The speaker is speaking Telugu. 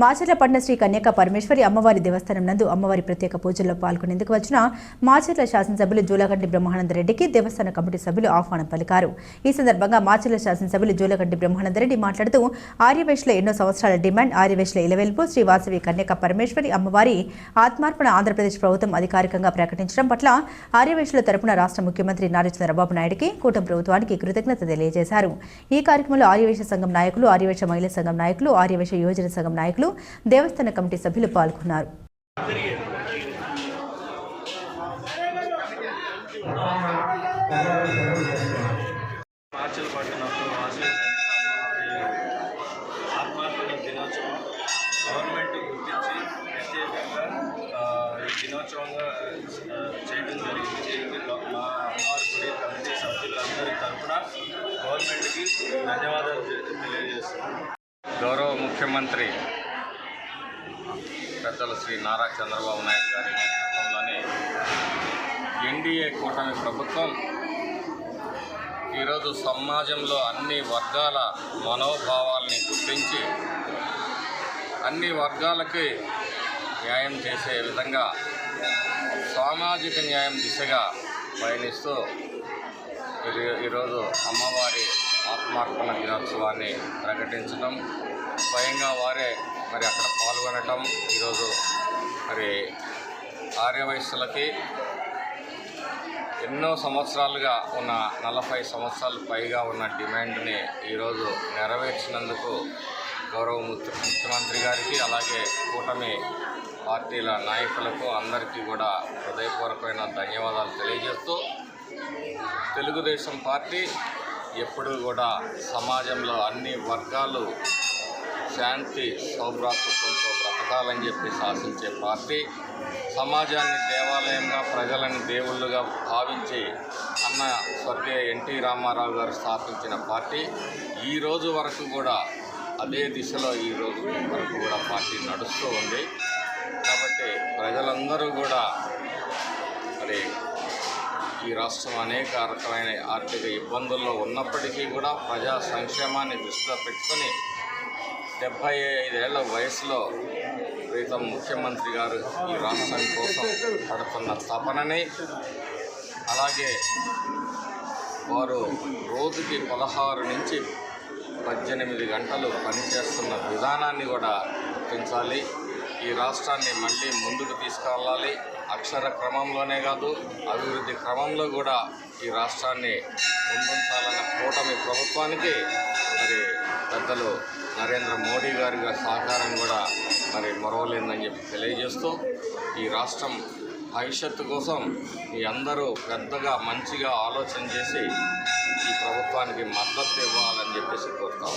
మాచర్లపట్న శ్రీ కన్యక పరమేశ్వరి అమ్మవారి దేవస్థానం నందు అమ్మవారి ప్రత్యేక పూజల్లో పాల్గొనేందుకు వచ్చిన మాచర్ల శాసనసభ్యులు జూలగడ్డి బ్రహ్మానందరెడ్డికి దేవస్థాన కమిటీ సభ్యులు ఆహ్వానం పలికారు. ఈ సందర్భంగా మాచర్ల శాసనసభ్యులు జూలగడ్డి బ్రహ్మానందరెడ్డి మాట్లాడుతూ ఆర్యవేశ్ల ఎన్నో సంవత్సరాల డిమాండ్ ఆర్యవేశ్ల ఇలవెల్పు శ్రీ వాసవి కన్యక పరమేశ్వరి అమ్మవారి ఆత్మార్పణ ఆంధ్రప్రదేశ్ ప్రభుత్వం అధికారికంగా ప్రకటించడం పట్ల ఆర్యవేశ్ల తరపున రాష్ట్ర ముఖ్యమంత్రి నారా చంద్రబాబు నాయుడికి కూటమి ప్రభుత్వానికి కృతజ్ఞత తెలియజేశారు. ఈ కార్యక్రమంలో ఆర్యవేశ సంఘం నాయకులు ఆర్యవేశ మహిళా సంఘం నాయకులు ఆర్యవేశ యోజన సంఘం నాయకులు దేవస్థాన కమిటీ సభ్యులు పాల్గొన్నారు. దినోత్సవంగా చేయడం జరిగింది మా అమ్మవారి కమిటీ సభ్యులందరి తరఫున గవర్నమెంట్కి ధన్యవాదాలు తెలియజేస్తున్నాను గౌరవ ముఖ్యమంత్రి పెద్దలు శ్రీ నారా చంద్రబాబు నాయుడు గారి నేతృత్వంలోని ఎన్డీఏ కూటమి ప్రభుత్వం ఈరోజు సమాజంలో అన్ని వర్గాల మనోభావాల్ని గుర్తించి అన్ని వర్గాలకి న్యాయం చేసే విధంగా సామాజిక న్యాయం దిశగా పయనిస్తూ ఈరోజు అమ్మవారి ఆత్మార్పణ దినోత్సవాన్ని ప్రకటించడం స్వయంగా వారే మరి అక్కడ పాల్గొనటం ఈరోజు మరి ఆర్యవయస్సులకి ఎన్నో సంవత్సరాలుగా ఉన్న నలభై సంవత్సరాలు పైగా ఉన్న డిమాండ్ని ఈరోజు నెరవేర్చినందుకు గౌరవ ముఖ్యమంత్రి గారికి అలాగే కూటమి పార్టీల నాయకులకు అందరికీ కూడా హృదయపూర్వకమైన ధన్యవాదాలు తెలియజేస్తూ తెలుగుదేశం పార్టీ ఎప్పుడూ కూడా సమాజంలో అన్ని వర్గాలు శాంతి సౌభ్రాతృత్వంతో బ్రతకాలని చెప్పి శాసించే పార్టీ సమాజాన్ని దేవాలయంగా ప్రజలను దేవుళ్ళుగా భావించి అన్న స్వర్గీయ ఎన్టీ రామారావు గారు స్థాపించిన పార్టీ ఈరోజు వరకు కూడా అదే దిశలో ఈ రోజు వరకు కూడా పార్టీ నడుస్తూ ఉంది. కాబట్టి ప్రజలందరూ కూడా ఈ రాష్ట్రం అనేక రకమైన ఆర్థిక ఇబ్బందుల్లో ఉన్నప్పటికీ కూడా ప్రజా సంక్షేమాన్ని దృష్టిలో పెట్టుకొని డెబ్భై ఐదేళ్ళ వయసులో ప్రీతం ముఖ్యమంత్రి గారు ఈ రాష్ట్రం కోసం పడుతున్న తపనని అలాగే వారు రోజుకి పదహారు నుంచి పద్దెనిమిది గంటలు పనిచేస్తున్న విధానాన్ని కూడా గుర్తించాలి. ఈ రాష్ట్రాన్ని మళ్ళీ ముందుకు తీసుకెళ్ళాలి. అక్షర క్రమంలోనే కాదు అభివృద్ధి క్రమంలో కూడా ఈ రాష్ట్రాన్ని ముందుంచాలన్న కూటమి ప్రభుత్వానికి మరి పెద్దలు నరేంద్ర మోడీ గారి సహకారం కూడా మరి మరవలేదని చెప్పి తెలియజేస్తూ ఈ రాష్ట్రం భవిష్యత్తు కోసం మీ అందరూ పెద్దగా మంచిగా ఆలోచన చేసి ఈ ప్రభుత్వానికి మద్దతు ఇవ్వాలని చెప్పేసి కోరుతా